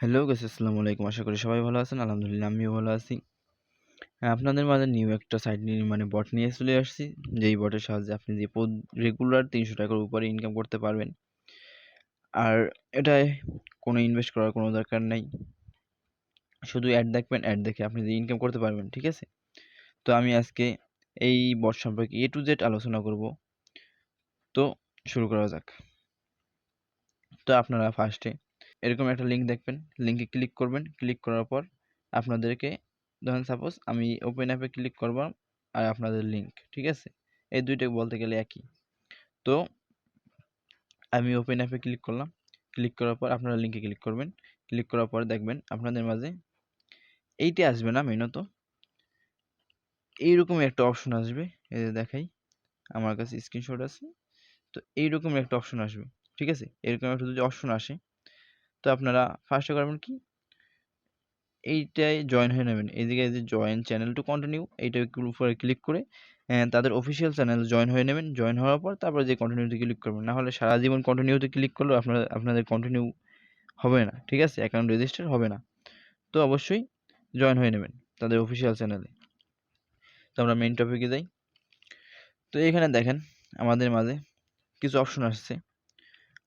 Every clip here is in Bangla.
হ্যালো গাইস আসসালামু আলাইকুম। আশা করি সবাই ভালো আছেন। আলহামদুলিল্লাহ, আমিও ভালো আছি। আপনাদের মাঝে নিউ একটা সাইট নিয়ে মানে বট নিয়ে চলে আসছি। যেই বটের সাহায্যে আপনি যে রেগুলার তিনশো টাকার উপরে ইনকাম করতে পারবেন। আর এটায় কোনো ইনভেস্ট করার কোনো দরকার নেই। শুধু অ্যাড দেখবেন অ্যাড দেখে আপনি যে ইনকাম করতে পারবেন, ঠিক আছে? তো আমি আজকে এই বট সম্পর্কে এ টু জেড আলোচনা করব। তো শুরু করা যাক। তো আপনারা ফার্স্টে এরকম একটা লিঙ্ক দেখবেন। লিঙ্কে ক্লিক করবেন। ক্লিক করার পর আপনাদেরকে, ধরেন সাপোজ আমি ওপেন অ্যাপে ক্লিক করব আর আপনাদের লিঙ্ক ঠিক আছে? এই দুইটা বলতে গেলে একই। তো আমি ওপেন অ্যাপে ক্লিক করলাম। ক্লিক করার পর আপনারা লিঙ্কে ক্লিক করবেন। ক্লিক করার পর দেখবেন আপনাদের মাঝে এইটা আসবে না মেনত এইরকম একটা অপশন আসবে। এই যে দেখাই, আমার কাছে স্ক্রিনশট আছে। তো এইরকম একটা অপশন আসবে, ঠিক আছে? এরকম একটা যদি অপশন আসে তো আপনারা ফার্স্টে করবেন কি? এইটাই জয়েন হয়ে নেবেন। এইদিকে যে জয়েন চ্যানেল টু কন্টিনিউ এইটার উপরে ক্লিক করে তাদের অফিসিয়াল চ্যানেল জয়েন হয়ে নেবেন। জয়েন হওয়ার পর তারপরে যে কন্টিনিউতে ক্লিক করবেন। না হলে সারা জীবন কন্টিনিউতে ক্লিক করলেও আপনার, আপনাদের কন্টিনিউ হবে না, ঠিক আছে? অ্যাকাউন্ট রেজিস্টার হবে না। তো অবশ্যই জয়েন হয়ে নেবেন তাদের অফিসিয়াল চ্যানেলে তো আমরা মেইন টপিকে যাই। তো এখানে দেখেন, আমাদের মাঝে কিছু অপশন আসছে।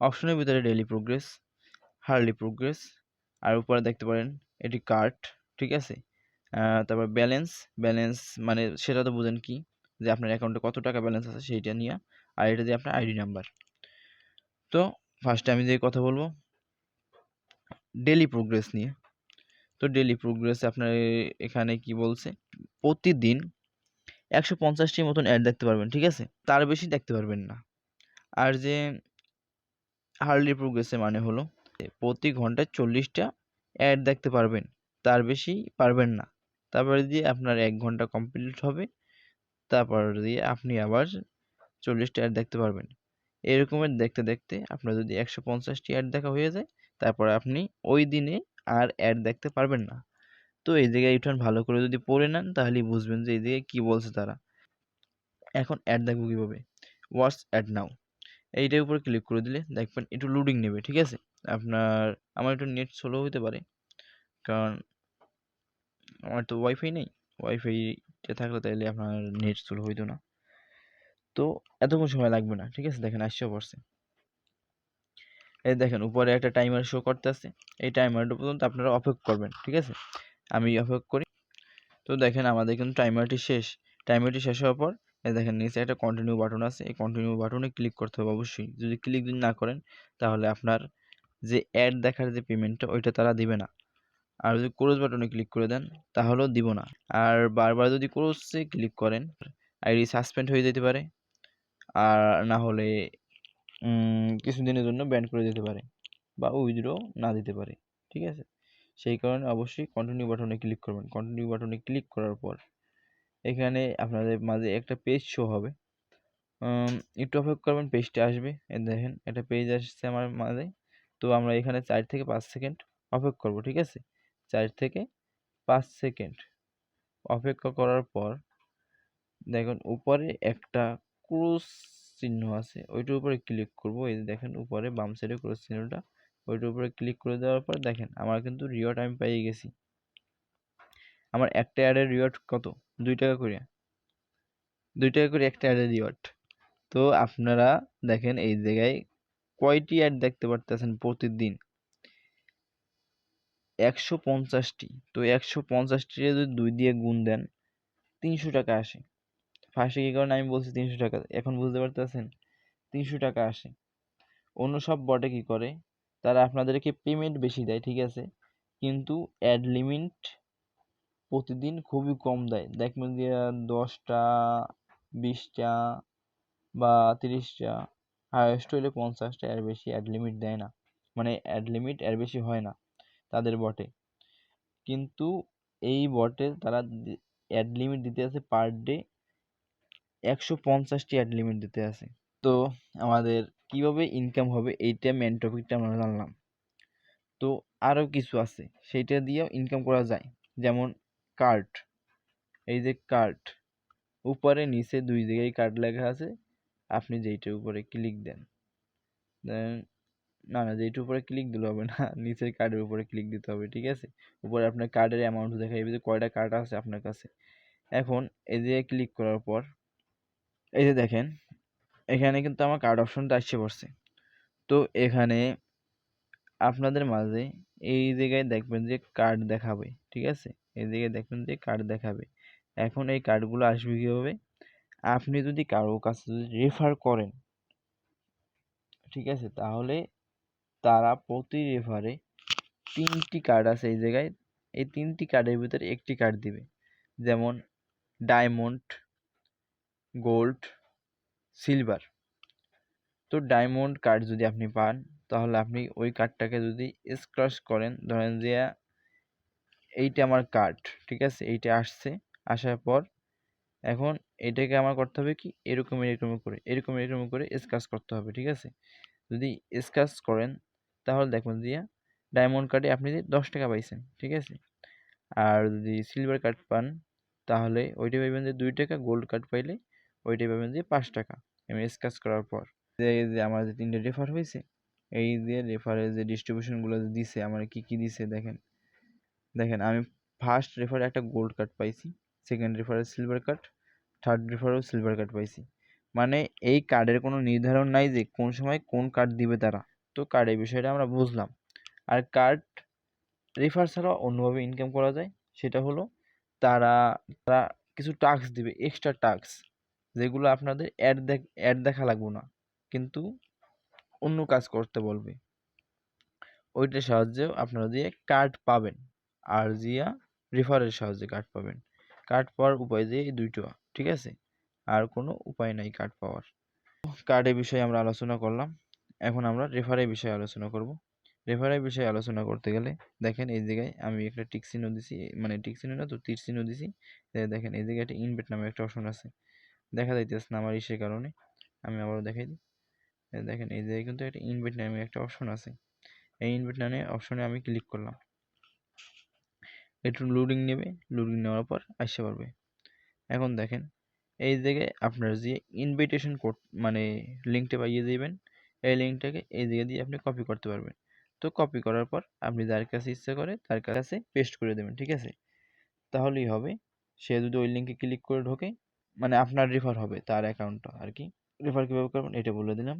অপশনের ভিতরে ডেলি প্রোগ্রেস হার্লি প্রোগ্রেস। আর উপরে দেখতে পারেন, এটি কার্ট ঠিক আছে? তারপর ব্যালেন্স ব্যালেন্স মানে সেটা তো বুঝেন কি? যে আপনার অ্যাকাউন্টে কত টাকা ব্যালেন্স আছে সেইটা নিয়ে, আর এটা দিয়ে আপনার আইডি নাম্বার। তো ফার্স্টে আমি যে কথা বলব ডেলি প্রোগ্রেস নিয়ে। তো ডেলি প্রোগ্রেস আপনার এখানে কি বলছে? প্রতিদিন একশো পঞ্চাশটির মতন অ্যাড দেখতে পারবেন, ঠিক আছে? তার বেশি দেখতে পারবেন না। আর যে হার্লি প্রোগ্রেসে মানে হলো প্রতি ঘন্টায় চল্লিশটা অ্যাড দেখতে পারবেন। তার বেশি পারবেন না। তারপরে দিয়ে আপনার এক ঘণ্টা কমপ্লিট হবে, তারপর দিয়ে আপনি আবার চল্লিশটা অ্যাড দেখতে পারবেন। এরকমের দেখতে দেখতে আপনার যদি একশো পঞ্চাশটি অ্যাড দেখা হয়ে যায়, তারপর আপনি ওই দিনে আর অ্যাড দেখতে পারবেন না। তো এই জায়গায় ইউটার্ন ভালো করে যদি পড়ে নেন, তাহলেই বুঝবেন যে এই জায়গায় কী বলছে তারা। এখন অ্যাড দেখব কীভাবে? ওয়াটস অ্যাড নাও এইটার উপর ক্লিক করে দিলে দেখবেন একটু লোডিং নেবে, ঠিক আছে? আপনার, আমার একটু নেট স্লো হতে পারে, কারণ আমার তো ওয়াইফাই নেই ওয়াইফাইটা থাকলে তাইলে আপনার নেট স্লো হইতো না। তো এতক্ষণ সময় লাগবে না, ঠিক আছে? দেখেন আসছে পড়ছে এই দেখেন, উপরে একটা টাইমার শো করতে আছে এই টাইমারটা পর্যন্ত আপনারা অপেক্ষা করবেন, ঠিক আছে? আমি অপেক্ষা করি। তো দেখেন, আমাদের কিন্তু টাইমারটি শেষ। টাইমারটি শেষ হওয়ার পর দেখেন, নিচে একটা কন্টিনিউ বাটন আছে। এই কন্টিনিউ বাটনে ক্লিক করতে হবে অবশ্যই। যদি ক্লিক যদি না করেন, তাহলে আপনার যে অ্যাড দেখার যে পেমেন্টটা ওইটা তারা দিবে না। আর যদি ক্রোজ বাটনে ক্লিক করে দেন, তাহলেও দিব না। আর বারবার যদি ক্রোজে ক্লিক করেন আইডি সাসপেন্ড হয়ে যেতে পারে। আর না হলে কিছুদিনের জন্য ব্যান করে দিতে পারে বা উইথড্র না দিতে পারে। ঠিক আছে? সেই কারণে অবশ্যই কন্টিনিউ বাটনে ক্লিক করবেন। কন্টিনিউ বাটনে ক্লিক করার পর এখানে আপনাদের মাঝে একটা পেজ শো হবে। একটু অপেক্ষা করবেন পেজটা আসবে। দেখেন, একটা পেজ আসছে আমার মাঝে। তো আমরা এখানে চার থেকে পাঁচ সেকেন্ড অপেক্ষা করব, ঠিক আছে? চার থেকে পাঁচ সেকেন্ড অপেক্ষা করার পর, দেখুন, উপরে একটা ক্রুজ চিহ্ন আছে, ওইটার উপরে ক্লিক করব। এই যে দেখেন, উপরে বাম সাইডে ক্রুজ চিহ্নটা, ওইটার উপরে ক্লিক করে দেওয়ার পর দেখেন, আমার কিন্তু রিওয়ার্ড আমি পেয়ে গেছি। আমার একটা অ্যাডের রিওয়ার্ড কত? দুই টাকা করে। দুই টাকা করে একটা অ্যাডের রিওয়ার্ড তো আপনারা দেখেন এই জায়গায় কয়টি অ্যাড দেখতে পারতেছেন প্রতিদিন? একশো পঞ্চাশটি। তো একশো পঞ্চাশটি যদি দুই দিয়ে গুণ দেন, তিনশো টাকা আসে। ফার্স্টে কী কারণে আমি বলছি তিনশো টাকা? এখন বুঝতে পারতেছেন? তিনশো টাকা আসে। অন্য সব বটে কী করে? তারা আপনাদেরকে পেমেন্ট বেশি দেয়, ঠিক আছে? কিন্তু অ্যাড লিমিট প্রতিদিন খুবই কম দেয়। দেখবেন যে, দশটা, বিশটা বা তিরিশটা হায়েস্ট হইলে পঞ্চাশটা, এর বেশি অ্যাড লিমিট দেয় না। মানে অ্যাড লিমিট এর বেশি হয় না তাদের বটে। কিন্তু এই বটে তারা অ্যাড লিমিট দিতে আছে পার ডে একশো পঞ্চাশটি অ্যাড লিমিট দিতে আছে। তো আমাদের কীভাবে ইনকাম হবে এইটা মেন টপিকটা আমরা জানলাম। তো আরও কিছু আছে, সেইটা দিয়েও ইনকাম করা যায়। যেমন কার্ট এই যে কার্ট উপরে, নিচে দুই জায়গায় কার্ড লেখা আছে। আপনি যেইটার উপরে ক্লিক দেন। না না যে এটার উপরে ক্লিক দিলে হবে না, নিচের কার্ডের উপরে ক্লিক দিতে হবে, ঠিক আছে? উপরে আপনার কার্ডের অ্যামাউন্ট দেখা যাবে যে কয়টা কার্ড আছে আপনার কাছে। এখন এই যে ক্লিক করার পর, এই যে দেখেন, এখানে কিন্তু আমার কার্ড অপশনটা আসছে পড়ছে। তো এখানে আপনাদের মাঝে এই জায়গায় দেখবেন যে কার্ড দেখাবে। ঠিক আছে? জায়গায় দেখবেন যে কার্ড দেখাবে। এখন এই কার্ডগুলো আসবে কীভাবে? আপনি যদি কারও কাছে যদি রেফার করেন, ঠিক আছে? তাহলে তারা প্রতি রেফারে তিনটি কার্ড আছে এই জায়গায়। এই তিনটি কার্ডের ভিতরে একটি কার্ড দিবে। যেমন ডায়মন্ড গোল্ড সিলভার তো ডায়মন্ড কার্ড যদি আপনি পান, তাহলে আপনি ওই কার্ডটাকে যদি স্ক্রাচ করেন, ধরেন যে এইটা আমার কার্ড ঠিক আছে? এইটা আসছে, আসার পর এখন এটাকে আমার করতে হবে কি? এরকম এরকম করে, এরকম এরকম করে স্ক্রাচ করতে হবে, ঠিক আছে? যদি স্ক্রাচ করেন, তাহলে দেখুন দিয়া ডায়মন্ড কার্ডে আপনি দশ টাকা পাইছেন, ঠিক আছে? আর যদি সিলভার কার্ড পান, তাহলে ওইটা পাইবেন যে দুই টাকা গোল্ড কার্ড পাইলে ওইটা পাবেন যে পাঁচ টাকা, আমি স্ক্রাচ করার পর। যে আমার যে তিনটে রেফার হয়েছে এই যে রেফারের যে ডিস্ট্রিবিউশনগুলো দিছে, আমার কি কি দিছে দেখেন। দেখেন, আমি ফার্স্ট রেফারে একটা গোল্ড কার্ড পাইছি সেকেন্ড রেফারে সিলভার কার্ড থার্ড রেফারেও সিলভার কার্ড পাইছি। মানে এই কার্ডের কোনো নির্ধারণ নাই যে কোন সময় কোন কার্ড দিবে তারা। তো কার্ডের বিষয়টা আমরা বুঝলাম। আর কার্ড রেফার ছাড়াও অন্যভাবে ইনকাম করা যায়, সেটা হলো তারা তারা কিছু টাস্ক দিবে এক্সট্রা টাস্ক যেগুলো আপনাদের অ্যাড দেখ অ্যাড দেখা লাগবে না। কিন্তু অন্য কাজ করতে বলবে। ওইটার সাহায্যেও আপনারা দিয়ে কার্ড পাবেন। আর জিয়া রেফারের সাহায্যে কার্ড পাবেন। কার্ড পাওয়ার উপায় যে এই দুইটা, ঠিক আছে? আর কোনো উপায় নাই কার্ড পাওয়ার। কার্ডের বিষয়ে আমরা আলোচনা করলাম। এখন আমরা রেফারের বিষয়ে আলোচনা করব। রেফারের বিষয়ে আলোচনা করতে গেলে দেখেন এই জায়গায় আমি একটা টিক চিহ্ন দিছি মানে টিক চিহ্ন না তো তীর চিহ্ন দিছি। দেখেন এই জায়গায় একটা ইনভেট নামে একটা অপশন আছে। দেখা যাইতেছে না আমার ইসের কারণে। আমি আবারও দেখাই দিই। দেখেন এই জায়গায় কিন্তু একটা ইনভেট নামে একটা অপশন আছে। এই ইনভেট নামে অপশনে আমি ক্লিক করলাম। একটু লোডিং নেবে লোডিং নেওয়ার পর আসতে পারবে। এখন দেখেন, এই জায়গায় আপনার যে ইনভিটেশন কোড মানে লিঙ্কটা পাইয়ে দেবেন, এই লিঙ্কটাকে এই জায়গা দিয়ে আপনি কপি করতে পারবেন। তো কপি করার পর আপনি যার কাছে ইচ্ছা করে তার কাছে পেস্ট করে দেবেন, ঠিক আছে? তাহলেই হবে, সে যদি ওই লিঙ্কে ক্লিক করে ঢোকে মানে আপনার রেফার হবে তার অ্যাকাউন্টটা আর কি। রেফার কীভাবে করবেন এটা বলে দিলাম।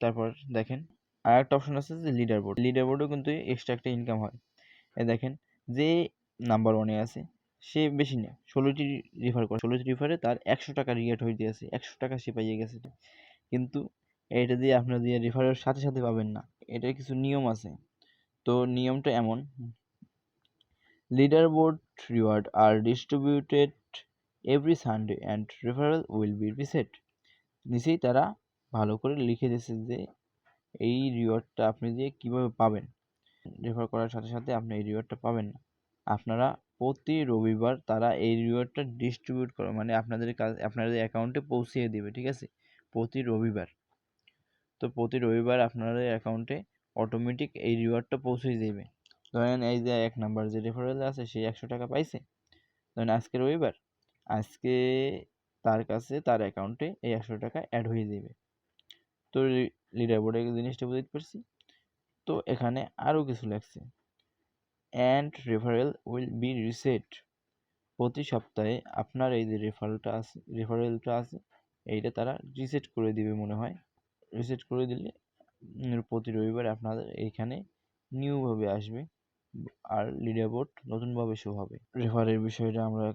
তারপর দেখেন আর একটা অপশন আছে যে লিডার বোর্ড লিডার বোর্ডেও কিন্তু এক্সট্রা একটা ইনকাম হয়। এ দেখেন, যে নাম্বার ওয়ানে আছে। সে বেশি নেয়। ষোলোটি রেফার করে। ষোলোটি রেফারে তার একশো টাকা রিয়েট হয়ে আছে একশো টাকা সে পাইয়ে গেছে। কিন্তু এটা দিয়ে আপনার দিয়ে রেফারের সাথে সাথে পাবেন না। এটার কিছু নিয়ম আছে। তো নিয়মটা এমন। Leader board reward are distributed every Sunday and referral will be reset নিচেই তারা ভালো করে লিখে দিয়েছে যে এই রিওয়ার্ডটা আপনি দিয়ে কীভাবে পাবেন। রেফার করার সাথে সাথে আপনি এই রিওয়ার্ডটা পাবেন না। আপনারা প্রতি রবিবার তারা এই রিওয়ার্ডটা ডিস্ট্রিবিউট করে মানে আপনাদের কাজ, আপনাদের অ্যাকাউন্টে পৌঁছিয়ে দেবে, ঠিক আছে? প্রতি রবিবার। তো প্রতি রবিবার আপনাদের অ্যাকাউন্টে অটোমেটিক এই রিওয়ার্ডটা পৌঁছিয়ে দেবে। ধরেন এই যে এক নাম্বার যে রেফারেল আছে, সে একশো টাকা পাইছে। ধরেন আজকে রবিবার, আজকে তার কাছে তার অ্যাকাউন্টে এই একশো টাকা অ্যাড হয়ে যাবে। তো লিডার বোর্ডে জিনিসটা বুঝতে পারছি? তো এখানে আরও কিছু লাগছে। And referral will be reset প্রতি সপ্তাহে আপনার এই যে রেফারেলটা আছে রেফারেলটা আছে, এইটা তারা রিসেট করে দিবে মনে হয়। রিসেট করে দিলে প্রতি রবিবার আপনাদের এইখানে নিউভাবে আসবে আর লিডার বোর্ড নতুনভাবে শো হবে। রেফারের বিষয়টা আমরা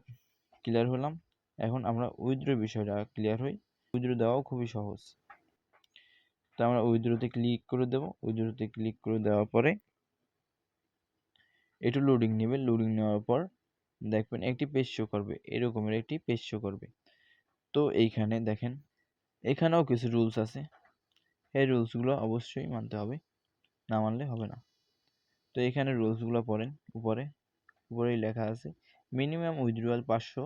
ক্লিয়ার হলাম। এখন আমরা উইথড্র বিষয়টা ক্লিয়ার হই। উইথড্র দেওয়াও খুবই সহজ। তো আমরা উইথড্রোতে ক্লিক করে দেব। উইথড্রোতে ক্লিক করে দেওয়ার পরে একটু লোডিং নেবে। লোডিং নেওয়ার পর দেখবেন একটি পেজ শো করবে, এরকমের একটি পেজ শো করবে। তো এইখানে দেখেন, এখানেও কিছু রুলস আছে। এই রুলসগুলো অবশ্যই মানতে হবে, না মানলে হবে না। তো এখানে রুলসগুলো পড়েন উপরে, উপরেই লেখা আছে মিনিমাম উইথড্রয়াল পাঁচশো,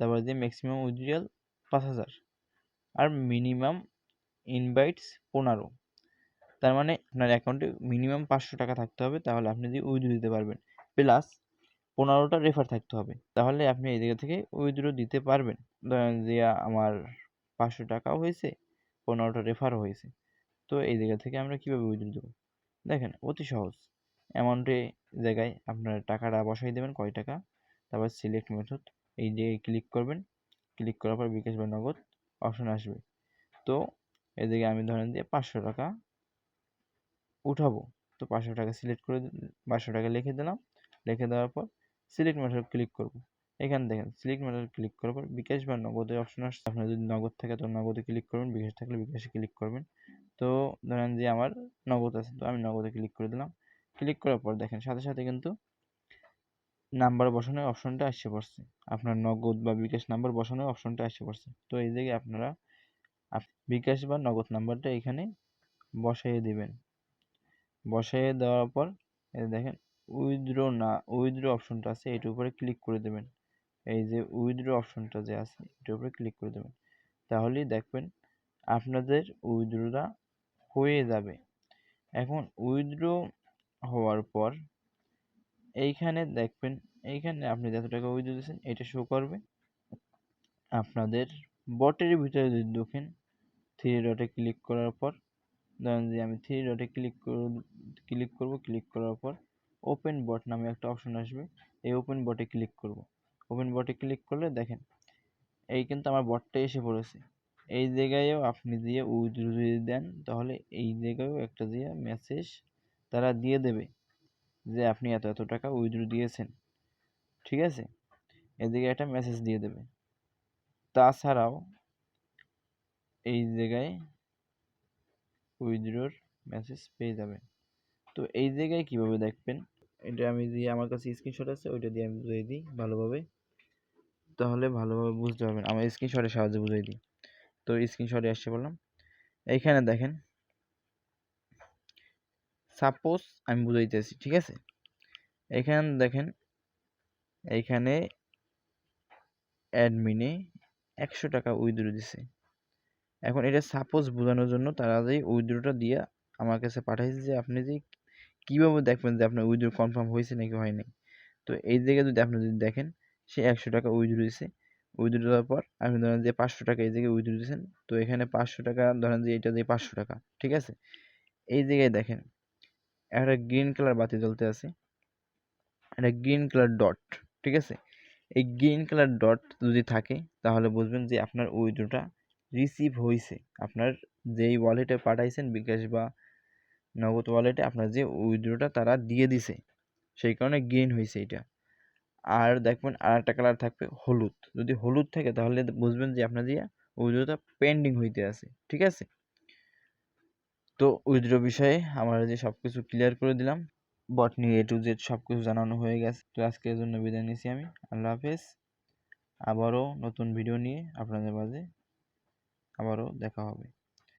তারপর দিয়ে ম্যাক্সিমাম উইথড্রয়াল পাঁচ হাজার, আর মিনিমাম ইনভাইটস পনেরো। তার মানে আপনার অ্যাকাউন্টে মিনিমাম পাঁচশো টাকা থাকতে হবে, তাহলে আপনি যদি উইথড্র দিতে পারবেন। প্লাস পনেরোটা রেফার থাকতে হবে, তাহলে আপনি এই জায়গা থেকে উইথড্র দিতে পারবেন। ধরেন যে আমার পাঁচশো টাকাও হয়েছে, পনেরোটা রেফারও হয়েছে। তো এই জায়গা থেকে আমরা কীভাবে উইথড্র দেবো? দেখেন, অতি সহজ। অ্যামাউন্টে জায়গায় আপনার টাকাটা বসাই দেবেন, কয় টাকা? তারপর সিলেক্ট মেথড এই জায়গায় ক্লিক করবেন। ক্লিক করার পর বিকাশ বা নগদ অপশন আসবে। তো এদিকে আমি ধরেন দিয়ে পাঁচশো টাকা উঠাবো। তো পাঁচশো টাকা সিলেক্ট করে পাঁচশো টাকা লিখে দিলাম। লিখে দেওয়ার পর সিলেক্ট মেথড ক্লিক করব। এখানে দেখেন সিলেক্ট মেথড ক্লিক করার পর বিকাশ বা নগদের অপশন আসছে। আপনার যদি নগদ থাকে তো নগদে ক্লিক করবেন, বিকাশ থাকলে বিকাশে ক্লিক করবেন। তো ধরেন যে আমার নগদ আছে, তো আমি নগদে ক্লিক করে দিলাম। ক্লিক করার পর দেখেন, সাথে সাথে কিন্তু নাম্বার বসানোর অপশনটা আসছে পড়ছে। আপনার নগদ বা বিকাশ নাম্বার বসানোর অপশনটা আসছে পড়ছে। তো এই জায়গায় আপনারা বিকাশ বা নগদ নাম্বারটা এখানে বসাইয়ে দিবেন। বসাইয়ে দেওয়ার পর, এই দেখেন উইথড্র না উইথড্র অপশনটা আছে, এটার উপরে ক্লিক করে দেবেন। এই যে উইথড্র অপশনটা যে আছে, এটার উপরে ক্লিক করে দেবেন। তাহলেই দেখবেন আপনাদের উইথড্রটা হয়ে যাবে। এখন উইথড্র হওয়ার পর, এইখানে দেখবেন, এইখানে আপনি যত টাকা উইথড্র দিয়েছেন, এটা শো করবে। আপনাদের বটের ভিতরে যদি দেখেন থ্রি ডটে ক্লিক করার পর ধরেন যে আমি থ্রি ডটে ক্লিক ক্লিক করব ক্লিক করার পর ওপেন বট নামে একটা অপশন আসবে। এই ওপেন বটে ক্লিক করব। ওপেন বটে ক্লিক করলে দেখেন, এই কিন্তু আমার বটটা এসে পড়েছে। এই জায়গায়ও আপনি দিয়ে উইথড্র যদি দেন, তাহলে এই জায়গায়ও একটা দিয়ে মেসেজ তারা দিয়ে দেবে যে আপনি এত এত টাকা উইথড্র দিয়েছেন। ঠিক আছে? এদিকে একটা মেসেজ দিয়ে দেবে। তাছাড়াও এই জায়গায় উইথড্রোর মেসেজ পেয়ে যাবেন। তো এই জায়গায় কীভাবে দেখবেন? এটা আমি দিয়ে আমার কাছে স্ক্রিনশট আছে, ওইটা দিয়ে আমি বুঝিয়ে দিই ভালোভাবে। তাহলে ভালোভাবে বুঝতে পারবেন। আমার স্ক্রিনশটের সাহায্যে বুঝিয়ে দিই। তো স্ক্রিনশটে আসছে বললাম। এইখানে দেখেন সাপোজ আমি বুঝাইতেছি, ঠিক আছে? এখানে দেখেন এইখানে অ্যাডমিনে একশো টাকা উইথড্র দিছে। এখন এটা সাপোজ বোঝানোর জন্য তারা যে উইথড্রটা দিয়ে আমার কাছে পাঠাইছে যে আপনি যে কীভাবে দেখবেন যে আপনার উইথড্র কনফার্ম হয়েছে নাকি হয়নি? তো এই জায়গায় যদি আপনি যদি দেখেন, সে একশো টাকা উইথড্র দিছে। উইথড্র দেওয়ার পর আপনি ধরেন যে পাঁচশো টাকা এই জায়গায় উইথড্র দিয়েছেন। তো এখানে পাঁচশো টাকা, ধরেন যে এটা দিয়ে পাঁচশো টাকা, ঠিক আছে? এই জায়গায় দেখেন, একটা গ্রিন কালার বাতি জ্বলতে আছে। একটা গ্রিন কালার ডট ঠিক আছে? এই গ্রিন কালার ডট যদি থাকে, তাহলে বুঝবেন যে আপনার উইথড্রটা রিসিভ হয়েছে আপনার যেই ওয়ালেটে পাঠাইছেন, বিকাশ বা নগদ ওয়ালেটে আপনার যে উইথড্রটা তারা দিয়ে দিছে, সেই কারণে গেইন হয়েছে এটা। আর দেখবেন আর একটা কালার থাকবে হলুদ। যদি হলুদ থাকে, তাহলে বুঝবেন যে আপনার যে উইথড্রটা পেন্ডিং হইতে আছে, ঠিক আছে? তো উইথড্র বিষয়ে আমরা যে সব কিছু ক্লিয়ার করে দিলাম। বট নিয়ে এ টু জেড সব কিছু জানানো হয়ে গেছে। তো আজকের জন্য বিদায় নিচ্ছি আমি। আল্লাহ হাফেজ। আবারও নতুন ভিডিও নিয়ে আপনাদের মাঝে আবারও দেখা হবে।